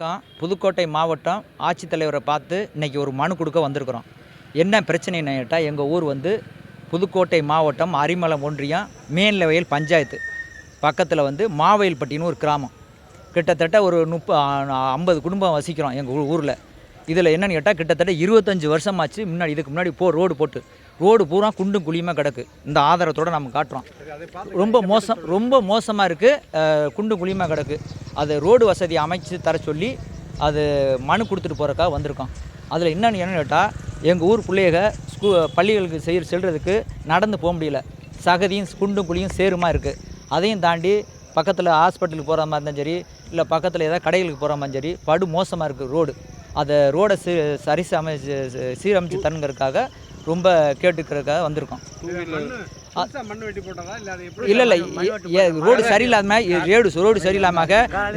வணக்கம். புதுக்கோட்டை மாவட்டம் ஆட்சித்தலைவரை பார்த்து இன்னைக்கு ஒரு மனு கொடுக்க வந்திருக்கிறோம். என்ன பிரச்சனைன்னு கேட்டால் எங்கள் ஊர் வந்து புதுக்கோட்டை மாவட்டம் அரிமலை ஒன்றியம் மேன்லவயல் பஞ்சாயத்து. பக்கத்தில் வந்து மாவயல்பட்டின்னு ஒரு கிராமம். கிட்டத்தட்ட ஒரு முப்ப ஐம்பது குடும்பம் வசிக்கிறோம் எங்கள் ஊரில். இதில் என்னென்னு கேட்டால் கிட்டத்தட்ட இருபத்தஞ்சி வருஷமாச்சு முன்னாடி இதுக்கு முன்னாடி போ ரோடு போட்டு. ரோடு பூரா குண்டும் குழியுமா கிடக்கு. இந்த ஆதாரத்தோடு நம்ம காட்டுறோம். ரொம்ப மோசம் ரொம்ப மோசமாக இருக்குது குண்டும் குழியுமா கிடக்கு. அது ரோடு வசதி அமைச்சு தர சொல்லி அது மனு கொடுத்துட்டு போகிறக்காக வந்திருக்கோம். அதில் என்னென்னு என்னன்னு கேட்டால் எங்கள் ஊர் பிள்ளைக ஸ்கூ பள்ளிகளுக்கு செய்ய செல்கிறதுக்கு நடந்து போக முடியல. சகதியும் குண்டும் குழியும் சேருமா இருக்குது அதையும் தாண்டி பக்கத்தில் ஹாஸ்பிட்டலுக்கு போகிற மாதிரி இருந்தாலும் சரி இல்லை பக்கத்தில் ஏதாவது கடைகளுக்கு போகிற மாதிரி சரி படு மோசமாக இருக்குது ரோடு. அதை ரோடை சீ சரி அமைச்சு சீரமைச்சு தருங்கிறதுக்காக ரொம்ப கேட்டுக்கிறதுக்காக வந்திருக்கோம். இல்ல அது எப்படி இல்லை இல்லை ரோடு சரியில்லாம ரோடு ரோடு சரியில்லாம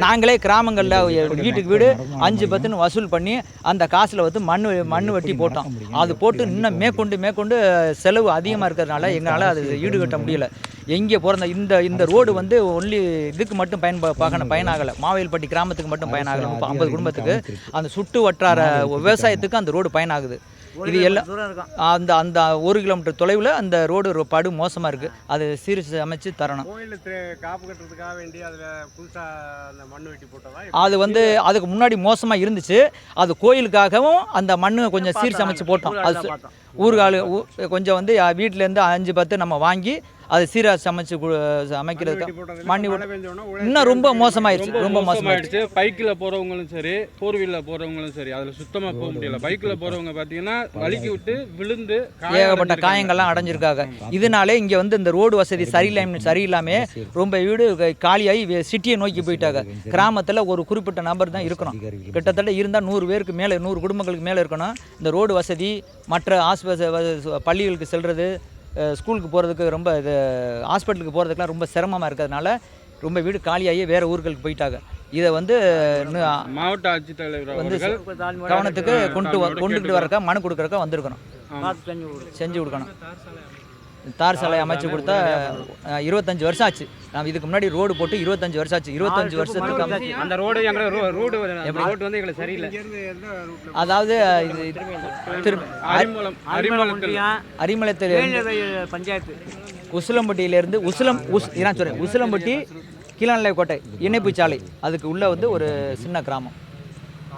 நாங்களே கிராமங்களில் வீட்டுக்கு வீடு அஞ்சு பத்துன்னு வசூல் பண்ணி அந்த காசில் வந்து மண் மண் வெட்டி போட்டோம். அது போட்டு இன்னும் மேற்கொண்டு மேற்கொண்டு செலவு அதிகமாக இருக்கிறதுனால எங்களால் அது ஈடுகட்ட முடியல. எங்கே பிறந்த இந்த இந்த ரோடு வந்து ஒன்லி இதுக்கு மட்டும் பயன் பார்க்கணும் பயனாகலை. மாவேல்பட்டி கிராமத்துக்கு மட்டும் பயனாகலை. ஐம்பது குடும்பத்துக்கு அந்த சுட்டு வட்டார விவசாயத்துக்கு அந்த ரோடு பயனாகுது. இது எல்லாம் அந்த அந்த ஒரு கிலோமீட்டர் தொலைவில் அந்த ரோடு ஒரு படு மோசமாக இருக்குது அது சீர் அமைச்சு தரணும். கோயில காப்பு கட்டுறதுக்காக வேண்டி அதுல புதுசா அந்த மண் வெட்டி போட்டதா அது வந்து அதுக்கு முன்னாடி மோசமாக இருந்துச்சு. அது கோயிலுக்காகவும் அந்த மண்ணு கொஞ்சம் சீர் சமைச்சு போட்டோம். அது ஊர்காலு கொஞ்சம் வந்து வீட்டிலேருந்து அஞ்சு பத்து நம்ம வாங்கி அது சீராக சமைச்சு அமைக்கிறதுக்கு மண்ணி இன்னும் ரொம்ப மோசமாயிருச்சு ரொம்ப மோசமாயிருச்சு. மோசமாயிடுச்சு பைக்கில் போகிறவங்களும் சரி ஃபோர் வீலில் போகிறவங்களும் சரி அதில் சுத்தமாக போக முடியல. பைக்கில் போகிறவங்க பார்த்தீங்கன்னா வலிக்கி விட்டு விழுந்து ஏகப்பட்ட. காயங்கள்லாம் அடைஞ்சிருக்காங்க. இதனாலே இங்கே வந்து இந்த ரோடு வசதி சரியில்லாம சரியில்லாமல் ரொம்ப வீடு காலியாகி சிட்டியை நோக்கி போயிட்டாங்க. கிராமத்தில் ஒரு குறிப்பிட்ட நபர் தான் இருக்கணும். கிட்டத்தட்ட இருந்தால் நூறு பேருக்கு மேலே நூறு குடும்பங்களுக்கு மேலே இருக்கணும். இந்த ரோடு வசதி மற்ற ஆஸ்பத்திரி பள்ளிகளுக்கு செல்வது ஸ்கூலுக்கு போகிறதுக்கு ரொம்ப இது ஹாஸ்பிட்டலுக்கு போகிறதுக்குலாம் ரொம்ப சிரமமாக இருக்கிறதுனால ரொம்ப வீடு காலியாகி வேறு ஊர்களுக்கு போயிட்டாங்க. இதை வந்து இன்னும் மாவட்ட ஆட்சித்தலைவர் வந்து கவனத்துக்கு கொண்டு வ- கொண்டுகிட்டு வரக்கா மனு கொடுக்குறக்கா வந்திருக்கணும். செஞ்சு கொடுக்கணும். தார் சாலை அமைச்சு கொடுத்தா இருபத்தஞ்சு வருஷம் ஆச்சு. நம்ம இதுக்கு முன்னாடி ரோடு போட்டு இருபத்தஞ்சு வருஷம் ஆச்சு. இருபத்தஞ்சு வருஷத்துக்கு அந்த ரோடு எங்களுக்கு ரோடு ரோடு வந்து எங்களுக்கு சரியில்லை. அதாவது இது திரு அரிமளம் அரிமளத்தில் பஞ்சாயத்து. உசிலம்பட்டியிலேருந்து உசிலம் உஸ் இதான் சொல்கிறேன் உசிலம்பட்டி கீழநிலை கோட்டை இணைப்பு சாலை அதுக்கு உள்ளே வந்து ஒரு சின்ன கிராமம்.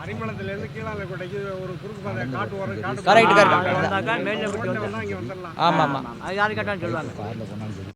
அரிமளத்துல இருந்து கீழால கோட்டைக்கு ஒரு குறுக்கு பாதை காட்டு ஓரம் காட்டு கரெக்ட். கரெக்ட் வந்தா இங்க வந்துடலாம் ஆமாம் ஆமாம். அது யாரு கேட்டாலும் சொல்லுவாங்க.